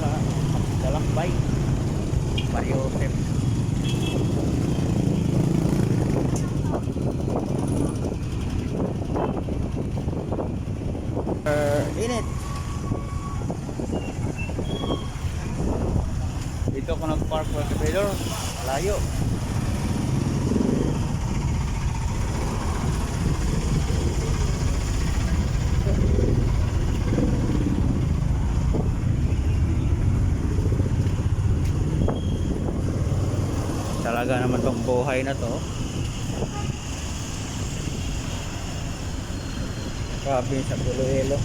sa Dalambay Barrio Pep uh, init. Dito ako nag-park for layo. Talaga naman tong buhay na to. Grabe sa Iloilo.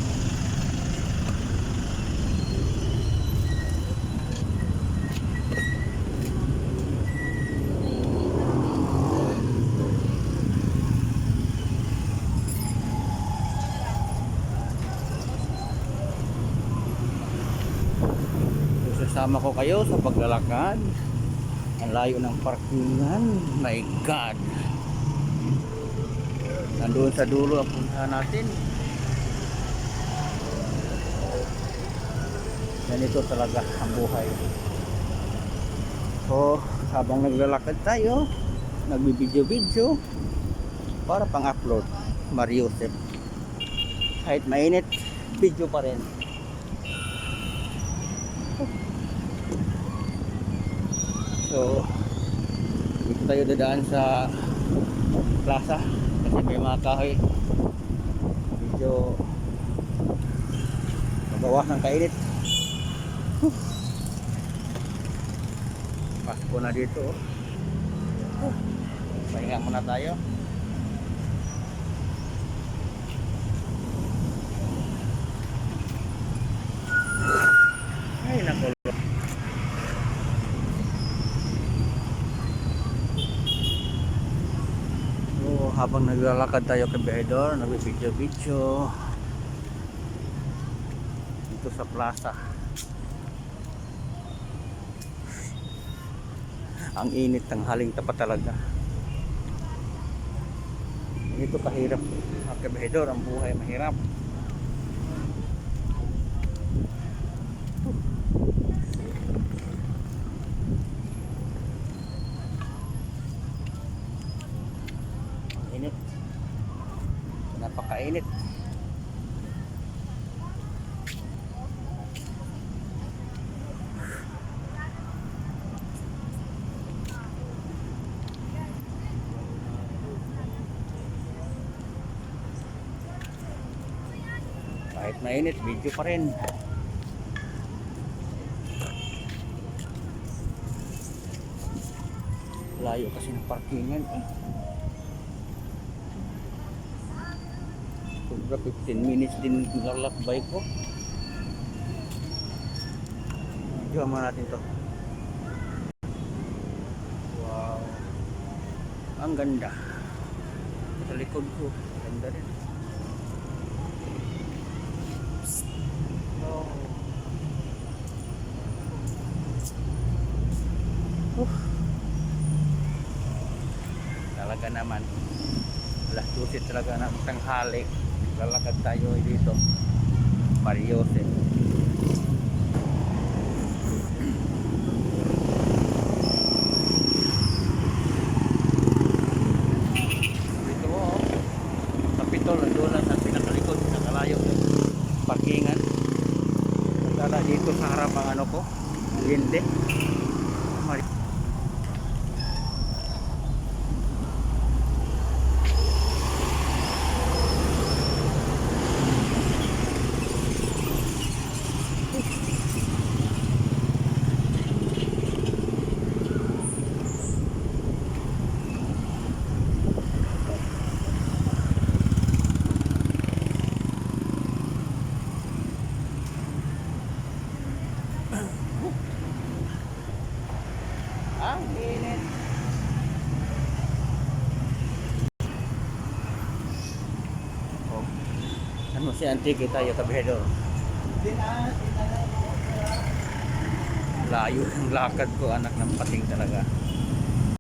Sasama ko kayo sa paglalakad. Ang layo ng parkingan. My God. Nandoon sa dulo ang puntahan natin. Ganito talaga ang buhay. So, habang naglalakad tayo, nagbibideo-video para pang-upload. Mariusep. Kahit mainit, video pa rin. So, dito tayo dadaan sa plaza kasi may mga kahoy. Medyo mabawas ng kainit. Pasko na dito. oh. Pahinga muna tayo. Habang naglalakad tayo kay Bedor, nagbibideo-video dito sa plaza. Ang init ng haling tapat talaga. Ito kahirap. Mga kabahedor, ang buhay mahirap. Ang init. Napakainit. Kahit mainit, video pa rin. Layo kasi ng parkingan eh. Sobra 15 minutes din lalakbay ko. Video mo natin to. Wow. Ang ganda. Sa likod ko. Ganda rin. Oh. Uh. Talaga naman. Alas 12 talaga ng tanghali. Lalakad tayo dito. Mariose. Dito oh. Kapitol, doon lang sa pinakalikod, pinakalayo. Parkingan. Tala dito sa harap ang ano ko. Ang init. Oh. Ano si Antique tayo kabihedor. Layo ang lakad ko anak ng pating talaga.